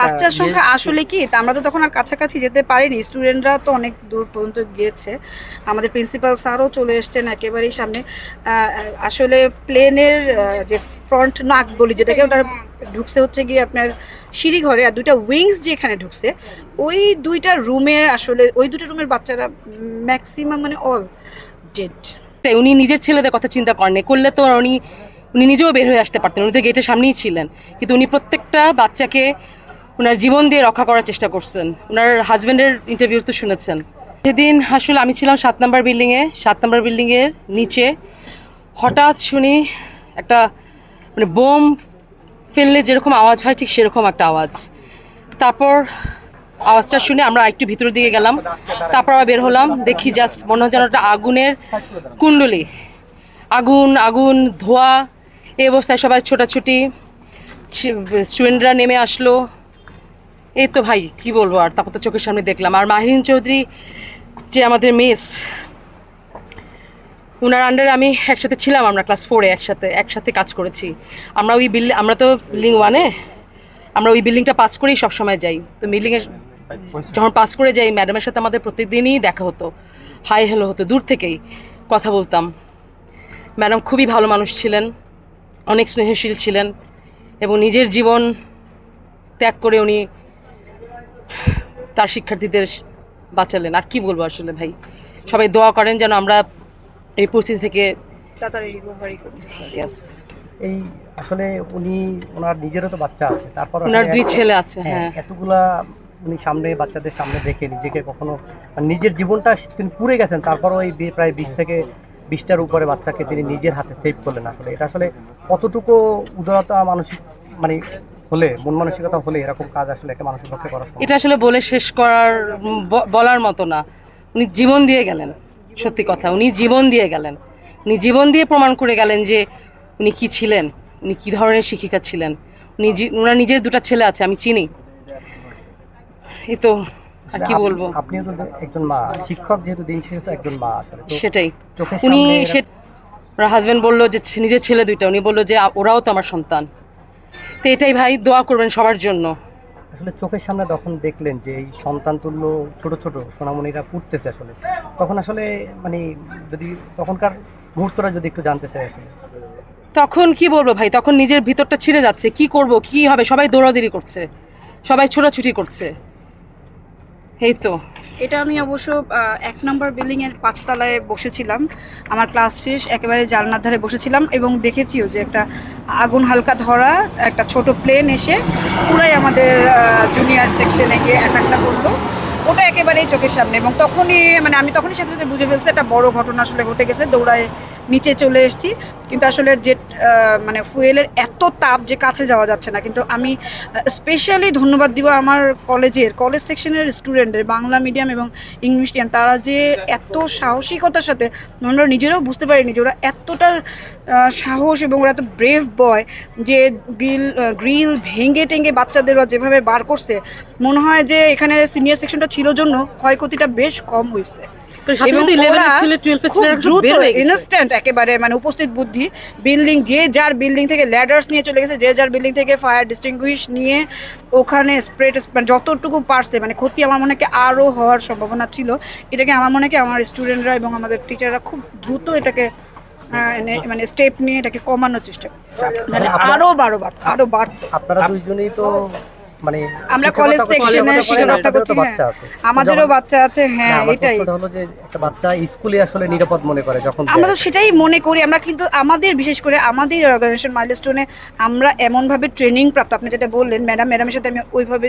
বাচ্চার সংখ্যা আসলে কি? আমরা তো তখন আর কাছাকাছি যেতে পারিনি। স্টুডেন্টরা তো অনেক দূর পর্যন্ত গিয়েছে। আমাদের প্রিন্সিপাল স্যারও চলে এসছেন একেবারেই সামনে। আসলে প্লেনের যে ফ্রন্ট নাক বলি যেটাকে ওটা ঢুকছে হচ্ছে গিয়ে আপনার সিঁড়ি ঘরে আর দুইটা উইংস যেখানে ঢুকছে ওই দুইটা রুমে আসলে ওই দুটো রুমের বাচ্চারা ম্যাক্সিমাম মানে অল ডেড। তাই উনি নিজের ছেলেদের কথা চিন্তা করেননি করলে তো উনি উনি নিজেও বের হয়ে আসতে পারতেন। উনি তো গেটের সামনেই ছিলেন। কিন্তু উনি প্রত্যেকটা বাচ্চাকে ওনার জীবন দিয়ে রক্ষা করার চেষ্টা করছেন। ওনার হাজব্যান্ডের ইন্টারভিউ তো শুনেছেন। সেদিন আসলে আমি ছিলাম সাত নম্বর বিল্ডিংয়ে সাত নম্বর বিল্ডিংয়ের নিচে। হঠাৎ শুনি একটা মানে বোম ফেললে যেরকম আওয়াজ হয়, ঠিক সেরকম একটা আওয়াজ। তারপর আওয়াজটা শুনে আমরা একটু ভিতরের দিকে গেলাম। তারপর আবার বের হলাম। দেখি জাস্ট মনে হয় যেন একটা আগুনের কুণ্ডলি। আগুন আগুন, ধোয়া, এই অবস্থায় সবাই ছোটাছুটি। স্টুডেন্টরা নেমে আসলো। এই তো ভাই, কি বলব আর? তারপর তো চোখের সামনে দেখলাম। আর মাহিরিন চৌধুরী যে আমাদের মেস ওনার আন্ডারে আমি একসাথে ছিলাম আমরা ক্লাস ফোরে একসাথে একসাথে কাজ করেছি। আমরা ওই বিল্ডিং আমরা তো বিল্ডিং ওয়ানে আমরা ওই বিল্ডিংটা পাস করেই সবসময় যাই। তো বিল্ডিংয়ের যখন পাস করে যাই ম্যাডামের সাথে আমাদের প্রত্যেকদিনই দেখা হতো। হাই হ্যালো হতো। দূর থেকেই কথা বলতাম। ম্যাডাম খুবই ভালো মানুষ ছিলেন, অনেক স্নেহশীল ছিলেন এবং নিজের জীবন ত্যাগ করে উনি তার শিক্ষার্থীদের বাঁচালেন। আর কি বলব আসলে ভাই? সবাই দোয়া করেন যেন আমরা এই পরিস্থিতি থেকে এই আসলে উনি ওনার নিজেরও তো বাচ্চা আছে তারপর ওনার দুই ছেলে আছে হ্যাঁ হ্যাঁ। এতগুলা উনি সামনে বাচ্চাদের সামনে দেখে নিজেকে কখনো মানে নিজের জীবনটা তিনি পুরে গেছেন তারপর ওই প্রায় বিশ থেকে বিশটার উপরে বাচ্চাকে তিনি নিজের হাতে সেভ করলেন আসলে। এটা আসলে কতটুকু উদারতা মানসিক মানে হলে মন মানসিকতা হলে এরকম কাজ আসলে একটা মানুষের পক্ষে করা এটা আসলে বলে শেষ করার বলার মতো না। উনি জীবন দিয়ে গেলেন সত্যি কথা। উনি জীবন দিয়ে গেলেন। উনি জীবন দিয়ে প্রমাণ করে গেলেন যে উনি কি ছিলেন উনি কি ধরনের শিক্ষিকা ছিলেন। উনি ওনার নিজের দুটো ছেলে আছে আমি চিনি। এই তো আর কি বলব? আপনিও তো একজন মা শিক্ষক যেহেতু দিন শেষে তো একজন মা আসলে সেটাই। উনি সে ওনার হাজব্যান্ড বলল যে নিজের ছেলে দুইটা। উনি বলল যে ওরাও তো আমার সন্তান। তো এটাই ভাই দোয়া করবেন সবার জন্য। আসলে চোখের সামনে যখন দেখলেন যে এই সন্তান তুল্য ছোট ছোট সোনামণিরা পুড়তেছে আসলে তখন আসলে মানে যদি তখনকার মুহূর্তটা যদি একটু জানতে চাই আসলে। তখন কি বলব ভাই? তখন নিজের ভিতরটা ছিঁড়ে যাচ্ছে। কি করব? কি হবে? সবাই দৌড়াদৌড়ি করছে। সবাই ছোটাছুটি করছে। এই তো। এটা আমি অবশ্য এক নম্বর বিল্ডিং এর পাঁচতলায় বসেছিলাম। আমার ক্লাস শেষ, একেবারে জানলার ধারে বসেছিলাম এবং দেখেছিও যে একটা আগুন হালকা ধরা, একটা ছোট প্লেন এসে পুরাই আমাদের জুনিয়র সেকশনে গিয়ে অ্যাটাকটা করল। ওটা একেবারেই চোখের সামনে এবং তখনই মানে আমি তখনই সাথে সাথে বুঝে ফেলছি, একটা বড় ঘটনা আসলে ঘটে গেছে। দৌড়ায় নিচে চলে এসেছি। কিন্তু আসলে যে মানে ফুয়েলের এত তাপ যে কাছে যাওয়া যাচ্ছে না, কিন্তু আমি স্পেশালি ধন্যবাদ দিব আমার কলেজের কলেজ সেকশনের স্টুডেন্টদের বাংলা মিডিয়াম এবং ইংলিশ মিডিয়াম তারা যে এত সাহসিকতার সাথে, আমরা নিজেরাও বুঝতে পারিনি যে ওরা এতটা সাহস এবং ওরা এত ব্রেভ বয় যে গ্রিল গ্রিল ভেঙে টেঙ্গে বাচ্চাদের ওরা যেভাবে বার করছে, মনে হয় যে এখানে সিনিয়র সেকশনটা ছিল জন্য ক্ষয়ক্ষতিটা বেশ কম হয়েছে ইনস্ট্যান্ট একেবারে মানে উপস্থিত বুদ্ধি বিল্ডিং যে যার বিল্ডিং থেকে ল্যাডার্স নিয়ে চলে গেছে যে যার বিল্ডিং থেকে ফায়ার ডিস্টিংগুইশ নিয়ে ওখানে স্প্রেড মানে যতটুকু পারছে মানে ক্ষতি আমার মনে হয় কি আরও হওয়ার সম্ভাবনা ছিল। এটাকে আমার মনে হয় কি আমার স্টুডেন্টরা এবং আমাদের টিচাররা খুব দ্রুত এটাকে মানে স্টেপ নিয়ে এটাকে কমানোর চেষ্টা মানে আরও বারো বার আরও বাড়তো। আপনারা দুইজনেই তো মানে আমরা কলেজ করেন, শিক্ষকতা করছি বাচ্চা হ্যাঁ। আছে। আমাদেরও বাচ্চা আছে হ্যাঁ এটাই। হলো যে একটা বাচ্চা স্কুলে আসলে নিরাপদ মনে করে যখন আমরা তো সেটাই মনে করি আমরা কিন্তু আমাদের বিশেষ করে আমাদের অর্গানাইজেশন মাইলস্টোনে আমরা এমনভাবে ট্রেনিং প্রাপ্ত। আপনি যেটা বললেন ম্যাডাম ম্যাডামের সাথে আমি ওইভাবে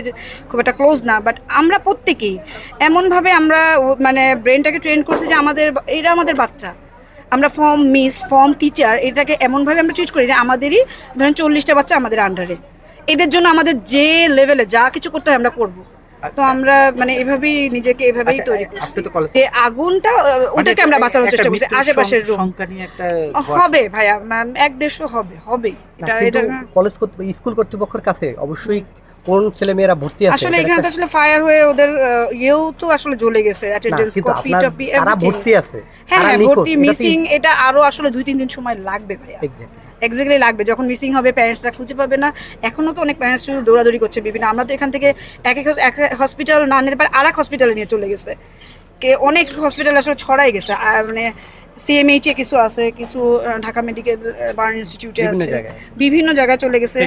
খুব একটা ক্লোজ না বাট আমরা প্রত্যেকেই এমনভাবে আমরা মানে ব্রেনটাকে ট্রেন করছি যে আমাদের এরা আমাদের বাচ্চা। আমরা ফর্ম মিস ফর্ম টিচার এটাকে এমনভাবে আমরা ট্রিট করি যে আমাদেরই ধরেন চল্লিশটা বাচ্চা আমাদের আন্ডারে এদের জন্য আমাদের যে লেভেলে যা কিছু করতে হয় আমরা করব। তো আমরা মানে এভাবেই নিজেকে এভাবেই আচ্ছা, তৈরি করছি। যে আগুনটা ওটাকে আমরা বাঁচানোর চেষ্টা করছি। আশেপাশের রুম হবে ভাইয়া এক দেড়শো হবে হবে এটা এটা কলেজ কর্তৃ- স্কুল কর্তৃপক্ষের কাছে অবশ্যই কোন ছেলে মেয়েরা ভর্তি আছে? আসলে এখানে তো আসলে ফায়ার হয়ে ওদের ইয়েও তো আসলে জ্বলে গেছে অ্যাটেন্ডেন্স কপি টপি তারা ভর্তি আছে। হ্যাঁ হ্যাঁ ভর্তি মিসিং এটা আরও আসলে দুই তিন দিন সময় লাগবে ভাইয়া. এক্স্যাক্টলি লাগবে। যখন মিসিং হবে প্যারেন্টসরা খুঁজে পাবে না। এখনও তো অনেক প্যারেন্টস শুধু দৌড়াদৌড়ি করছে বিভিন্ন। আমরা তো এখান থেকে এক এক এক হসপিটাল না নিতে পারে আর এক হসপিটালে নিয়ে চলে গেছে। কে অনেক হসপিটাল আসলে ছড়াই গেছে। মানে সিএমএইচ এ কিছু আছে কিছু ঢাকা মেডিকেল বার্ন ইনস্টিটিউটে আছে। বিভিন্ন জায়গায় চলে গেছে।